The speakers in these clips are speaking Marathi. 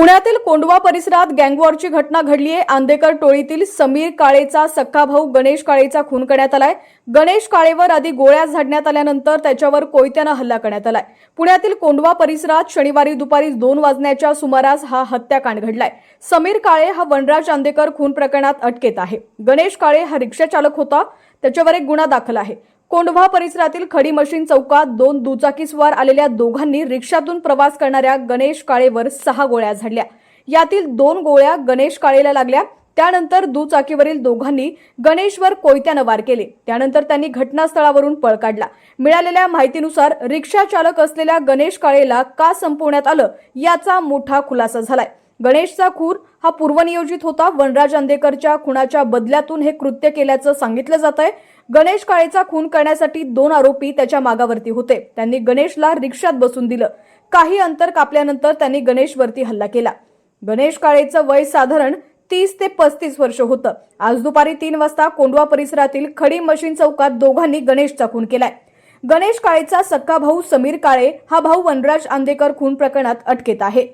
पुण्यातील कोंडवा परिसरात गँगवॉरची घटना घडली आहे आंदेकर टोळीतील समीर काळेचा सख्खा भाऊ गणेश काळेचा खून करण्यात आलाय. गणेश काळेवर आधी गोळ्या झाडण्यात आल्यानंतर त्याच्यावर कोयत्यानं हल्ला करण्यात आलाय. पुण्यातील कोंडवा परिसरात शनिवारी दुपारी दोन वाजण्याच्या सुमारास हा हत्याकांड घडलाय. समीर काळे हा वनराज आंदेकर खून प्रकरणात अटकेत आहे. गणेश काळे हा रिक्षा चालक होता. त्याच्यावर एक गुन्हा दाखल आहे. कोंढवा परिसरातील खडी मशीन चौकात दोन दुचाकीस्वार आलेल्या दोघांनी रिक्षातून प्रवास करणाऱ्या गणेश काळेवर सहा गोळ्या झाडल्या. यातील दोन गोळ्या गणेश काळेला लागल्या. त्यानंतर दुचाकीवरील दोघांनी गणेशवर कोयत्यानं वार केले. त्यानंतर त्यांनी घटनास्थळावरून पळ काढला. मिळालेल्या माहितीनुसार रिक्षा चालक असलेल्या गणेश काळेला का संपवण्यात आलं याचा मोठा खुलासा झालाय. गणेशचा खून हा पूर्वनियोजित होता. वनराज अंदेकरच्या खुनाच्या बदल्यातून हे कृत्य केल्याचं सांगितलं जात आहे गणेश काळेचा खून करण्यासाठी दोन आरोपी त्याच्या मागावरती होते. त्यांनी गणेशला रिक्षात बसून दिलं. काही अंतर कापल्यानंतर त्यांनी गणेशवरती हल्ला केला. गणेश काळेचं वय साधारण तीस ते पस्तीस वर्ष होतं. आज दुपारी तीन वाजता कोंडवा परिसरातील खडी मशीन चौकात दोघांनी गणेशचा खून केलाय. गणेश काळेचा सक्का भाऊ समीर काळे हा भाऊ वनराज आंदेकर खून प्रकरणात अटकेत आहे.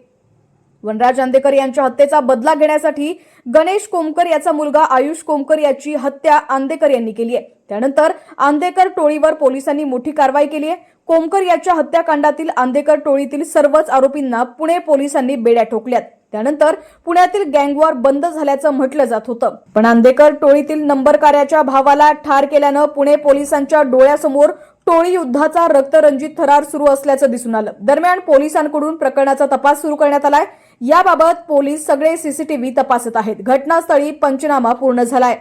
वनराज अंदेकर यांच्या हत्येचा बदला घेण्यासाठी गणेश कोमकर याचा मुलगा आयुष कोमकर याची हत्या आंदेकर यांनी केली आहे. त्यानंतर आंदेकर टोळीवर पोलिसांनी मोठी कारवाई केली आहे. कोमकर याच्या हत्याकांडातील आंदेकर टोळीतील सर्वच आरोपींना पुणे पोलिसांनी बेड्या ठोकल्यात. त्यानंतर पुण्यातील गँगवॉर बंद झाल्याचं म्हटलं जात होतं. पण आंदेकर टोळीतील नंबरकार्याच्या भावाला ठार केल्यानं पुणे पोलिसांच्या डोळ्यासमोर टोळी युद्धाचा रक्तरंजित थरार सुरू असल्याचं दिसून आलं. दरम्यान पोलिसांकडून प्रकरणाचा तपास सुरू करण्यात आलाय. याबाबत पोलीस सगळे सीसीटीव्ही तपासत आहेत. घटनास्थळी पंचनामा पूर्ण झालाय.